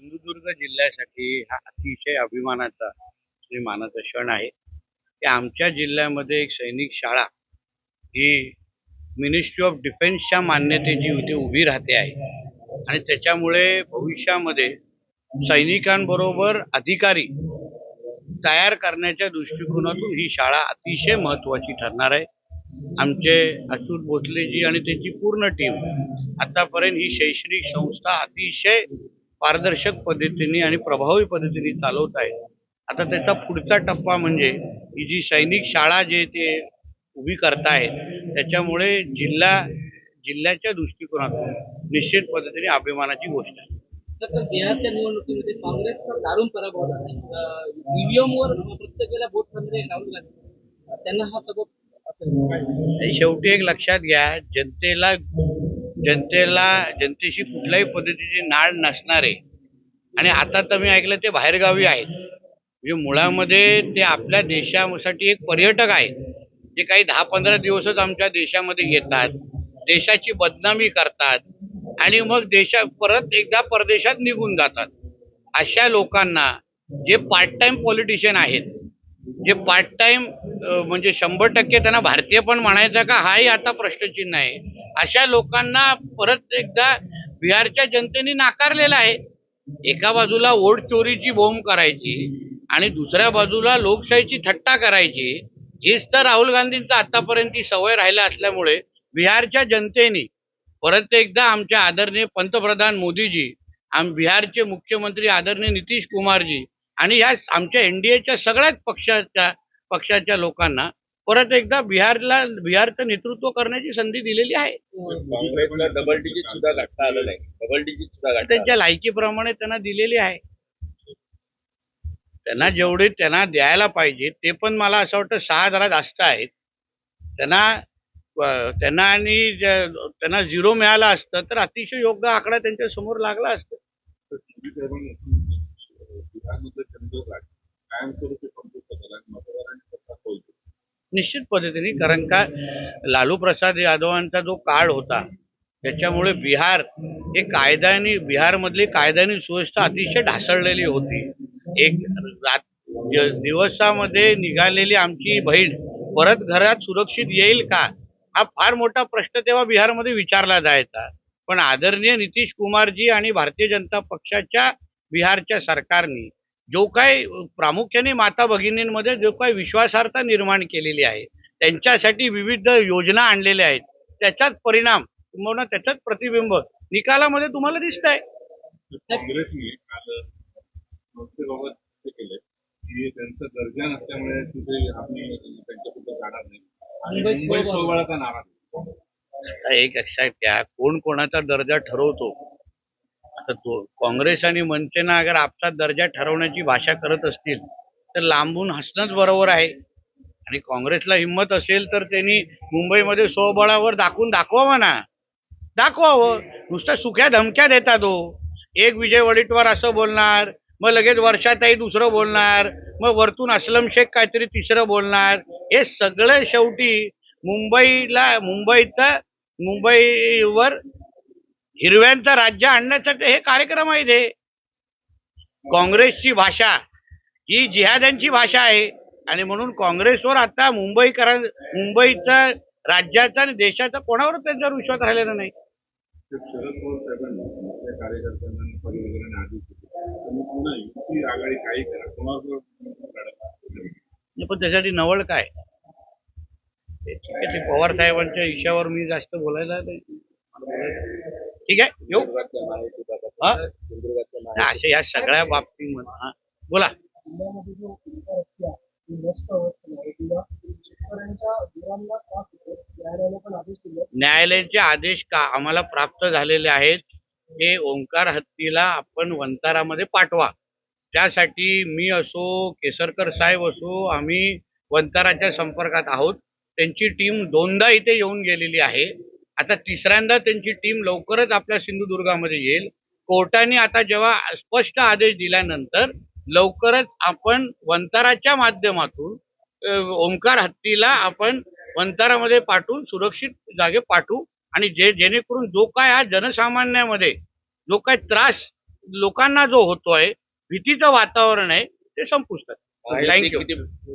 सिंधुदुर्ग जिल्ह्यासाठी हा अतिशय अभिमानाचा आणि मानाचा क्षण आहे. की आमच्या जिल्ह्यामध्ये एक सैनिक शाळा ही मिनिस्ट्री ऑफ डिफेन्सच्या मान्यतेची होती उभी राहते आहे. आणि त्याच्यामुळे भविष्यामध्ये सैनिकांबरोबर अधिकारी तयार करण्याच्या दृष्टिकोनातून ही शाळा अतिशय महत्वाची ठरणार आहे. आमचे अच्युत भोसलेजी आणि त्यांची पूर्ण टीम आतापर्यंत ही शैक्षणिक संस्था अतिशय पारदर्शक पद्धतीने आणि प्रभावी पद्धतीने चालवत आहे आता त्याचा पुढचा टप्पा म्हणजे ही जी सैनिक शाळा जे ते उभी करतायत त्याच्यामुळे जिल्हा जिल्ह्याच्या दृष्टिकोनातून निश्चित पद्धतीने अभिमानाची गोष्ट आहे. तर बिहारच्या निवडणुकीमध्ये काँग्रेसचा दारुण पराभव झाला. ईव्हीएम वर प्रत्येकाला वोट करणारे राहुल गांधी त्यांना हा सगळं शेवटी एक लक्षात घ्या जनतेला जनतेला जनतेशी कुठल्याही पद्धतीची नाळ नसणारे. आणि आता तर मी ऐकलं ते बाहेरगावी आहेत. म्हणजे मुळामध्ये ते आपल्या देशासाठी एक पर्यटक आहेत. जे काही दहा पंधरा दिवसच आमच्या देशामध्ये येतात. देशाची बदनामी करतात. आणि मग देशा परत एकदा परदेशात निघून जातात. अशा लोकांना जे पार्ट टाइम पॉलिटिशियन आहेत जे पार्ट टाइम म्हणजे शंभर टक्के त्यांना भारतीय पण म्हणायचं का हाही आता प्रश्नचिन्ह आहे. अशा लोकांना परत एकदा बिहारच्या जनतेने नाकारलेलं आहे. एका बाजूला वोट चोरीची बोंब करायची आणि दुसऱ्या बाजूला लोकशाहीची थट्टा करायची हीच तर राहुल गांधींचा आतापर्यंतची सवय राहिला असल्यामुळे बिहारच्या जनतेने परत एकदा आमच्या आदरणीय पंतप्रधान मोदीजी आम बिहारचे मुख्यमंत्री आदरणीय नितीश कुमारजी आणि या आमच्या एनडीएच्या सगळ्याच पक्षाच्या पक्षाच्या लोकांना परत एकदा बिहारला बिहारचं नेतृत्व करण्याची संधी दिलेली आहे. काँग्रेसला डबल डिजिट सुद्धा गाठता आलं नाही. डबल डिजिट सुद्धा गाठता त्यांच्या लायकीप्रमाणे त्यांना दिलेली आहे. त्यांना जेवढे त्यांना द्यायला पाहिजे ते पण मला असं वाटतं सहा जरा जास्त आहेत. त्यांना अं, त्यांना आणि ज- त्यांना झिरो मिळालं असतं तर अतिशय योग्य आकडा त्यांच्यासमोर लागला असतं. कायमस्वरूपी निश्चित पद्धतीने कारण का लालू प्रसाद यादवांचा जो काळ होता त्याच्यामुळे बिहार हे कायद्याने बिहारमधली कायद्याने सुव्यवस्था अतिशय ढासळलेली होती. एक रात दिवसामध्ये निघालेली आमची बहीण परत घरात सुरक्षित येईल का? हा फार मोठा प्रश्न तेव्हा बिहारमध्ये विचारला जायचा. पण आदरणीय नितीश कुमारजी आणि भारतीय जनता पक्षाच्या बिहारच्या सरकारने जो काही प्रामुख्याने माता भगिनींमध्ये जो काही विश्वासार्हता निर्माण केलेली आहे त्यांच्यासाठी विविध योजना आणलेल्या आहेत त्याचाच परिणाम किंवा त्याचाच प्रतिबिंब निकालामध्ये तुम्हाला दिसत आहे काँग्रेसने काल संस्थेबाबत हे केलंय की त्यांचा दर्जा नसल्यामुळे तिथे आम्ही त्यांच्याबद्दल जाणार नाही. आणि मुंबई मुंबई सोबत- सोबळाचा नारा दिला. आता एक लक्षात घ्या कोण कोणाचा दर्जा ठरवतो आता तो काँग्रेस आणि मनसेना अगर आपचा दर्जा ठरवण्याची भाषा करत असतील तर लांबून हसणंच बरोबर आहे. आणि काँग्रेसला हिंमत असेल तर त्यांनी मुंबईमध्ये स्वबळावर दाखवून दाखवावं ना दाखवावं. नुसत्या सुख्या धमक्या देतात हो एक विजय वडेट्टीवार असं बोलणार मग लगेच वर्षाताई दुसरं बोलणार मग वरतून असलम शेख काहीतरी तिसरं बोलणार. हे सगळं शेवटी मुंबईला मुंबईत मुंबईवर हिरव्यांचं राज्य आणण्यासाठी हे कार्यक्रम आहेत हे. काँग्रेसची भाषा ही जिहाद्यांची भाषा आहे. आणि म्हणून काँग्रेसवर आता मुंबईकरां मुंबईचा राज्याचा आणि देशाचा कोणावर त्यांच्यावर विश्वास राहिलेला नाही. तर शरद पवार साहेबांनी आपल्या कार्यकर्त्यांना आणि पदाधिकाऱ्यांना आदेश दिले. तुम्ही पुन्हा युती आघाडी काही करा. कोणाबरोबर लढा पण त्यासाठी नवळ काय? पवार साहेबांच्या विषयावर मी जास्त बोलायला नाही. ठीक आहे? येऊ. हा? अशा या सगळ्या बाबतीमध्ये हा. बोला. न्यायालयाचे आदेश का आम्हाला प्राप्त झालेले आहेत हे ओंकार हत्तीला आपण वंतारामध्ये पाठवा. त्यासाठी मी असो केसरकर साहेब असो आम्ही वंताराच्या संपर्कात आहोत. त्यांची टीम दोनदा इथे येऊन गेलेली आहे. आता तिसऱ्यांदा त्यांची टीम लवकरच आपल्या सिंधुदुर्गामध्ये येईल. कोर्टाने आता जेव्हा स्पष्ट आदेश दिल्यानंतर लवकरच आपण वंताराच्या माध्यमातून ओंकार हत्तीला आपण वंतारामध्ये पाठवून सुरक्षित जागे पाठवू आणि जे जेणेकरून जो काय हा जनसामान्यामध्ये जो काय त्रास लोकांना जो होतोय भीतीचं वातावरण आहे ते संपुष्टात थँक्यू